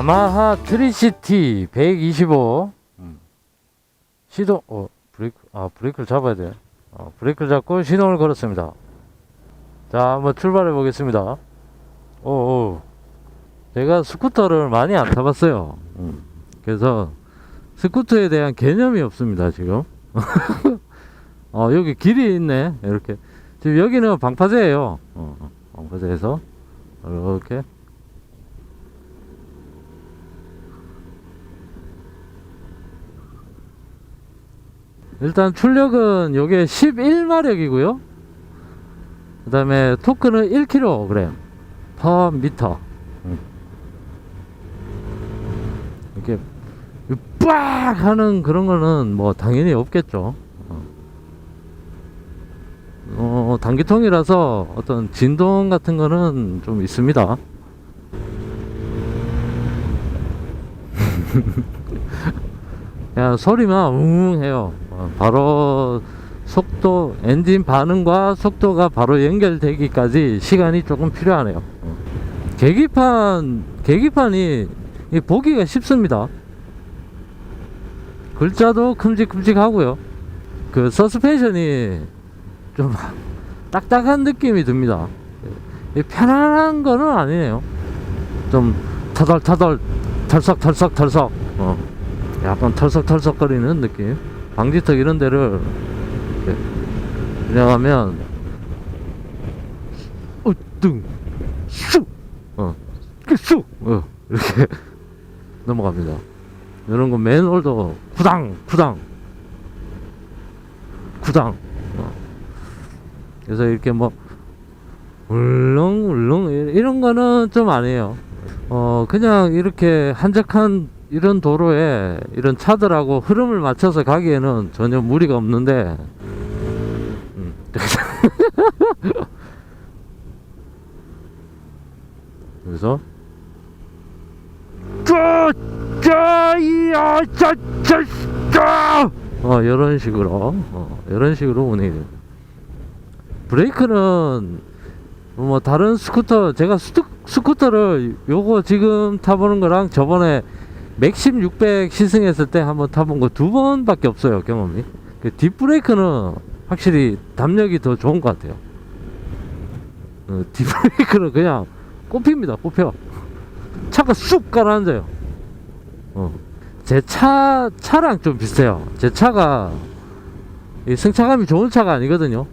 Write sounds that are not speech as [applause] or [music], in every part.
야마하 트리시티 125 시동 어 브레이크 아 브레이크를 잡아야 돼. 어, 브레이크를 잡고 시동을 걸었습니다. 자 한번 출발해 보겠습니다. 오오. 제가 스쿠터를 많이 안 타봤어요. 음, 그래서 스쿠터에 대한 개념이 없습니다 지금. [laughs] 어 여기 길이 있네 이렇게. 지금 여기는 방파제예요. 어, 어, 방파제에서 이렇게 일단 출력은 요게 11마력이고요. 그 다음에 토크는 1kg per 미터. 음. 이렇게 빡 하는 그런 거는 뭐 당연히 없겠죠. 어, 어, 단기통이라서 어떤 진동 같은 거는 좀 있습니다. [laughs] 그냥 소리만 웅 해요. 어, 바로 속도, 엔진 반응과 속도가 바로 연결되기까지 시간이 조금 필요하네요. 어. 계기판, 계기판이 이 보기가 쉽습니다. 글자도 큼직큼직하고요. 그 서스펜션이 좀 딱딱한 느낌이 듭니다. 이 편안한 거는 아니에요. 좀 터덜터덜, 털썩털썩 털썩. 어. 약간 털썩털썩거리는 느낌 방지턱 이런 데를 지나가면 우뚱 쑥어. 쑥! 어, 이렇게 [laughs] 넘어갑니다. 이런 거 맨홀도 구당 구당. 구당. 어. 그래서 이렇게 뭐 울렁 울렁 이런 거는 좀 아니에요. 어 그냥 이렇게 한적한 이런 도로에 이런 차들하고 흐름을 맞춰서 가기에는 전혀 무리가 없는데 음. 그래서 어 이런 식으로 어 이런 식으로 운행이. 브레이크는 뭐 다른 스쿠터 제가 스쿠터를 요거 지금 타보는 거랑 저번에 맥심 600 시승했을 때 한번 타본 거 두 번밖에 없어요 경험이. 그 뒷브레이크는 확실히 담력이 더 좋은 것 같아요. 어, 뒷브레이크는 그냥 꼽힙니다 꼽혀. 차가 쑥 가라앉아요. 어. 제 차 차랑 좀 비슷해요. 제 차가 이 승차감이 좋은 차가 아니거든요.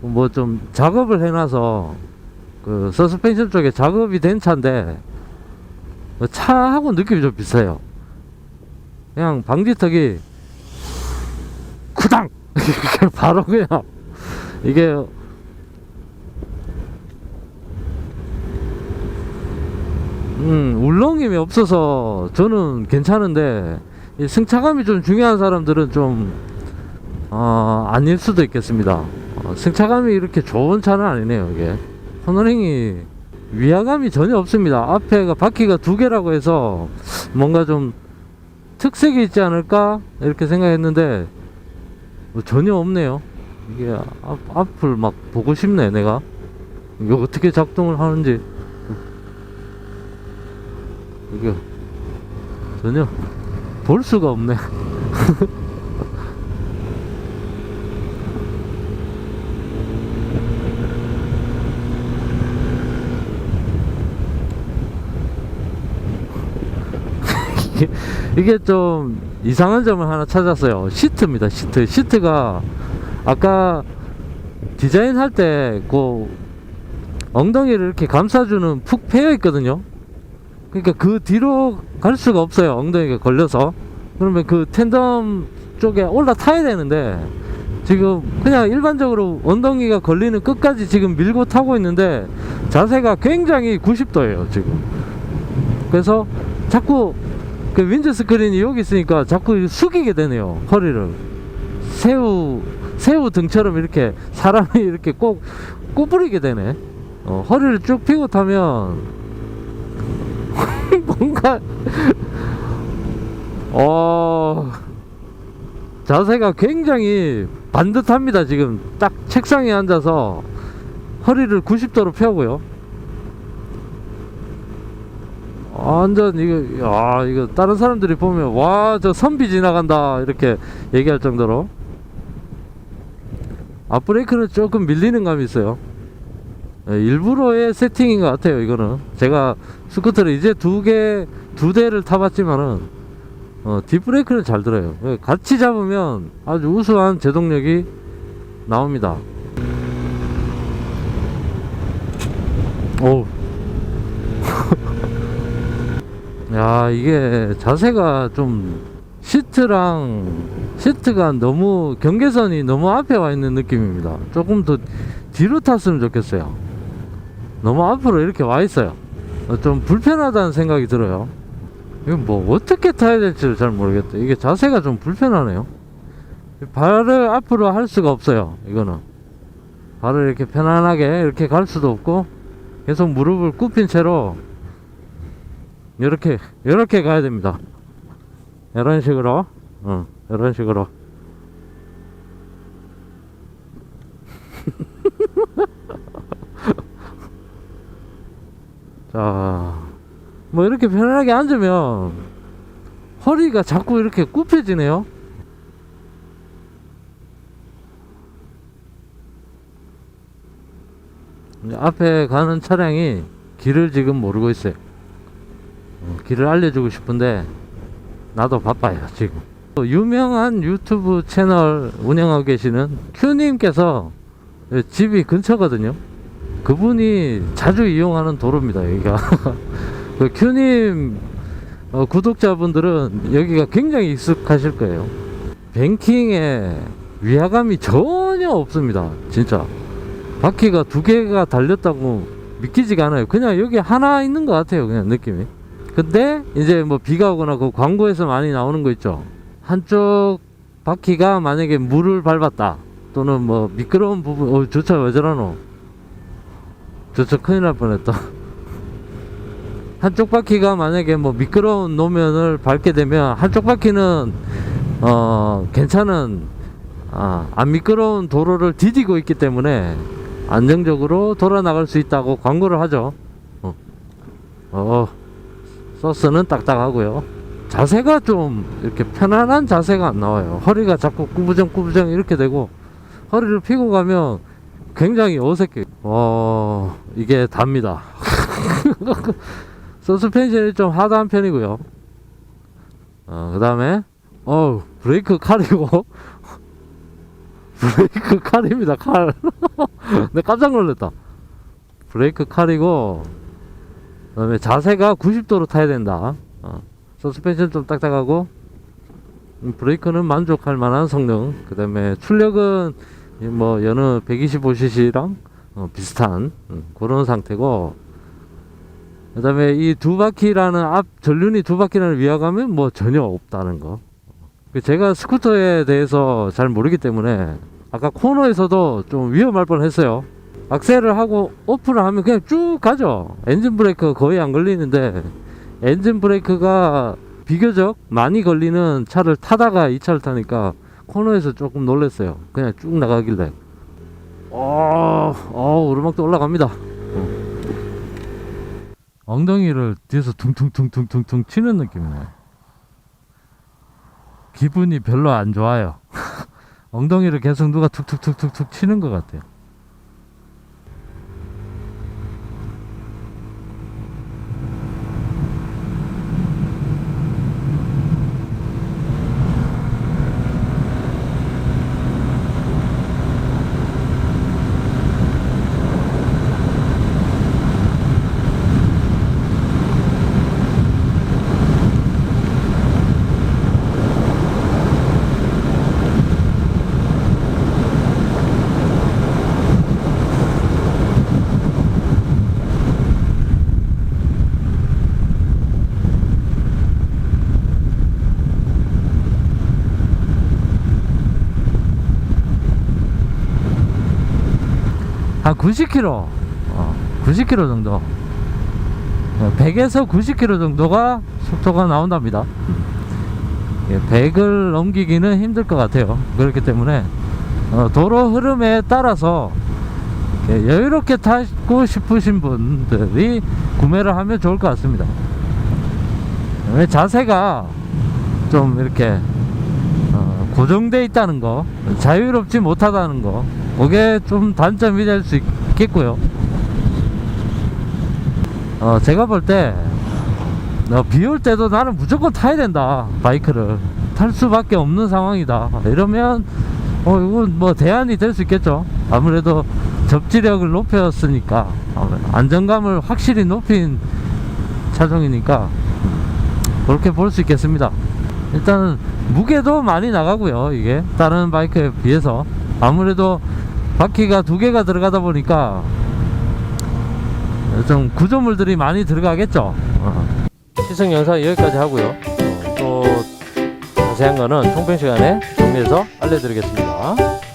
뭐 좀 작업을 해놔서 그 서스펜션 쪽에 작업이 된 차인데 뭐 차하고 느낌이 좀 비슷해요. 그냥 방지턱이 쿠당 [laughs] 바로 그냥 이게 음 울렁임이 없어서 저는 괜찮은데 이 승차감이 좀 중요한 사람들은 좀 어, 아닐 수도 있겠습니다. 어, 승차감이 이렇게 좋은 차는 아니네요 이게 호너링이 위화감이 전혀 없습니다. 앞에가 바퀴가 두 개라고 해서 뭔가 좀 특색이 있지 않을까 이렇게 생각했는데 뭐 전혀 없네요. 이게 앞, 앞을 막 보고 싶네 내가 이게 어떻게 작동을 하는지 이게 전혀 볼 수가 없네. [laughs] 이게, [laughs] 이게 좀 이상한 점을 하나 찾았어요. 시트입니다. 시트. 시트가 아까 디자인 할 때 그 엉덩이를 이렇게 감싸주는 푹 패여 있거든요. 그러니까 그 뒤로 갈 수가 없어요. 엉덩이가 걸려서. 그러면 그 텐덤 쪽에 올라타야 되는데 지금 그냥 일반적으로 엉덩이가 걸리는 끝까지 지금 밀고 타고 있는데 자세가 굉장히 90도예요. 지금. 그래서 자꾸 그 윈드 스크린이 여기 있으니까 자꾸 숙이게 되네요 허리를. 새우 새우 등처럼 이렇게 사람이 [laughs] 이렇게 꼭 꼬부리게 되네. 어, 허리를 쭉 펴고 타면 [laughs] 뭔가 어 자세가 굉장히 반듯합니다 지금. 딱 책상에 앉아서 허리를 90도로 펴고요 완전 이거 야 이거 다른 사람들이 보면 와 저 선비 지나간다 이렇게 얘기할 정도로. 앞브레이크는 조금 밀리는 감이 있어요. 예, 일부러의 세팅인 것 같아요 이거는. 제가 스쿠터를 이제 두 개 두 대를 타봤지만은 어, 뒷브레이크는 잘 들어요. 예, 같이 잡으면 아주 우수한 제동력이 나옵니다. 오 야 이게 자세가 좀 시트랑 시트가 너무 경계선이 너무 앞에 와 있는 느낌입니다. 조금 더 뒤로 탔으면 좋겠어요. 너무 앞으로 이렇게 와 있어요. 어, 좀 불편하다는 생각이 들어요. 이거 뭐 어떻게 타야 될지를 잘 모르겠다. 이게 자세가 좀 불편하네요. 발을 앞으로 할 수가 없어요 이거는. 발을 이렇게 편안하게 이렇게 갈 수도 없고 계속 무릎을 굽힌 채로 이렇게 이렇게 가야 됩니다. 이런 식으로, 어, 이런 식으로. [laughs] 자, 뭐 이렇게 편안하게 앉으면 허리가 자꾸 이렇게 굽혀지네요. 앞에 가는 차량이 길을 지금 모르고 있어요. 어, 길을 알려주고 싶은데 나도 바빠요 지금. 또 유명한 유튜브 채널 운영하고 계시는 큐님께서 집이 근처거든요. 그분이 자주 이용하는 도로입니다 여기가. [laughs] 그 큐님 어, 구독자분들은 여기가 굉장히 익숙하실 거예요. 뱅킹에 위화감이 전혀 없습니다 진짜. 바퀴가 두 개가 달렸다고 믿기지가 않아요. 그냥 여기 하나 있는 것 같아요 그냥 느낌이 근데 이제 뭐 비가 오거나 그 광고에서 많이 나오는 거 있죠. 한쪽 바퀴가 만약에 물을 밟았다 또는 뭐 미끄러운 부분 어 저차 왜 저러노 저차 큰일 날 뻔했다 [laughs] 한쪽 바퀴가 만약에 뭐 미끄러운 노면을 밟게 되면 한쪽 바퀴는 어 괜찮은 아, 안 미끄러운 도로를 디디고 있기 때문에 안정적으로 돌아 나갈 수 있다고 광고를 하죠 어, 어. 소스는 딱딱하고요. 자세가 좀 이렇게 편안한 자세가 안 나와요. 허리가 자꾸 꾸부정꾸부정 이렇게 되고 허리를 펴고 가면 굉장히 어색해. 어 이게 답니다. [laughs] 서스펜션이 좀 하드한 편이고요. 어, 그 다음에 어 브레이크 칼이고 [laughs] 브레이크 칼입니다 칼. 내 [laughs] 깜짝 놀랐다. 브레이크 칼이고 그 다음에 자세가 90도로 타야 된다. 어. 서스펜션 좀 딱딱하고 음, 브레이크는 만족할 만한 성능. 그 다음에 출력은 이뭐 여느 125cc랑 어, 비슷한 음, 그런 상태고. 그 다음에 이 두 바퀴라는 앞 전륜이 두 바퀴라는 위화감은 뭐 전혀 없다는 거. 그 제가 스쿠터에 대해서 잘 모르기 때문에 아까 코너에서도 좀 위험할 뻔 했어요 악셀을 하고 오픈을 하면 그냥 쭉 가죠. 엔진 브레이크 거의 안 걸리는데 엔진 브레이크가 비교적 많이 걸리는 차를 타다가 이 차를 타니까 코너에서 조금 놀랐어요. 그냥 쭉 나가길래. 어, 어 오르막도 올라갑니다. 어. 엉덩이를 뒤에서 퉁퉁퉁퉁퉁퉁 치는 느낌이네. 기분이 별로 안 좋아요. [laughs] 엉덩이를 계속 누가 툭툭툭툭툭 치는 것 같아요. 한 90km, 어, 90km 정도. 어, 100에서 90km 정도가 속도가 나온답니다. 예, 100을 넘기기는 힘들 것 같아요. 그렇기 때문에 어, 도로 흐름에 따라서 예, 여유롭게 타고 싶으신 분들이 구매를 하면 좋을 것 같습니다. 왜 자세가 좀 이렇게 어, 고정돼 있다는 거 자유롭지 못하다는 거 그게 좀 단점이 될 수 있겠고요. 어, 제가 볼때 어, 비올 때도 나는 무조건 타야 된다 바이크를. 탈 수밖에 없는 상황이다. 이러면 어 이건 뭐 대안이 될 수 있겠죠. 아무래도 접지력을 높였으니까 어, 안정감을 확실히 높인 차종이니까 그렇게 볼 수 있겠습니다. 일단 무게도 많이 나가고요 이게. 다른 바이크에 비해서. 아무래도 바퀴가 두 개가 들어가다 보니까 좀 구조물들이 많이 들어가겠죠. 어. 시승 영상 여기까지 하고요. 어, 또 자세한 거는 총평 시간에 정리해서 알려드리겠습니다